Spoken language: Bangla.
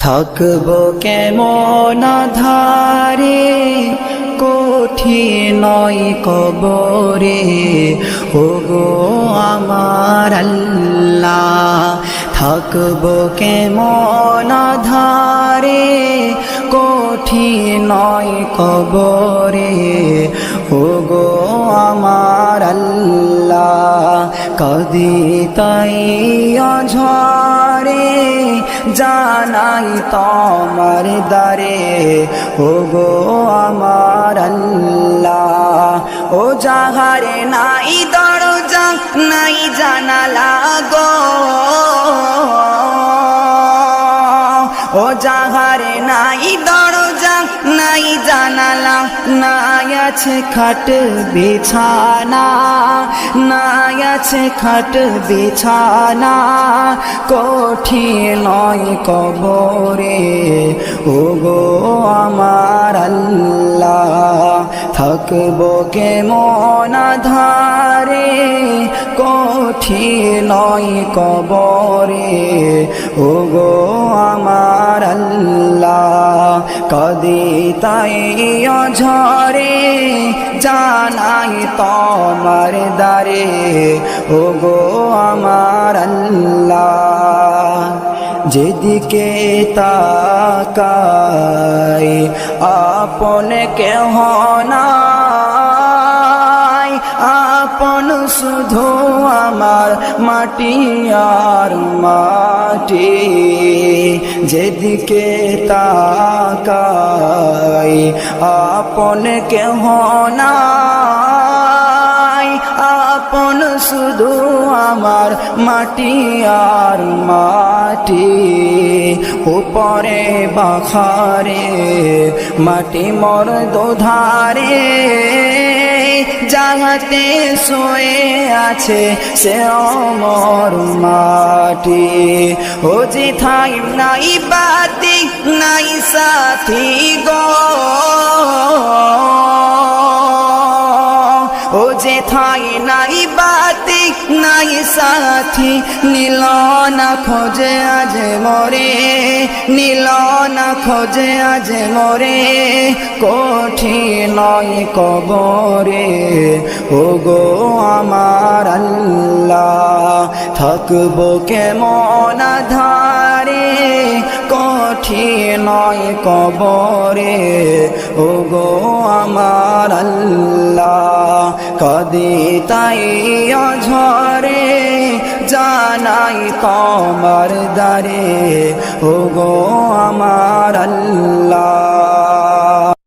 থাকব কেমন ধারে কঠিন নয় কবরে। ওগো আমার আল্লাহ, থাকব কেমন ধারে কঠিন নয় কবরে। ওগো আমার আল্লাহ, কদি তাই ঝরে জানাই তোমার দারে ওগো আমার আল্লাহ। ও যাহারে নাই দরজা নাই জানালা গো। যাহারে নাই দরজা, নাই জানালা, নাই আছে খাট বিছানা, নাই আছে খাট বিছানা, কঠিন নয় কবরে। ও গো আমার আল্লাহ, থাকব কে মন ধারে কঠিন নয় কবরে। ও গো আমার কদি তাই ঝরে জানাই তোমার দারে ও গো আমার যেদিকে তাকাই আপন কেহ নাই, আপন শুধু আমার মাটি আর মাটি। যেদিকে তাকাই, আপন কেহ নাই। আপন শুধু আমার মাটি আর মাটি, উপরে বাখারে মাটি মর দোধারে যাহাতে শোয়ে আছে, সে অমর মাটি। ও যে থাই নাই বাতি, নাই সাথী গো। ও যে থাই নাই বাতি, নাই সাথী, নীল না খোঁজে আজ মরে। নীল না খোঁজে আজ মরে, কঠিন কবরে। ও গো আমার আল্লাহ, থাকব কেমন ধারে কঠিন কবরে। ও গো আমার আল্লাহ কদি তাই ঝরে জানাই তোমার দারে ও গো আমার আল্লাহ।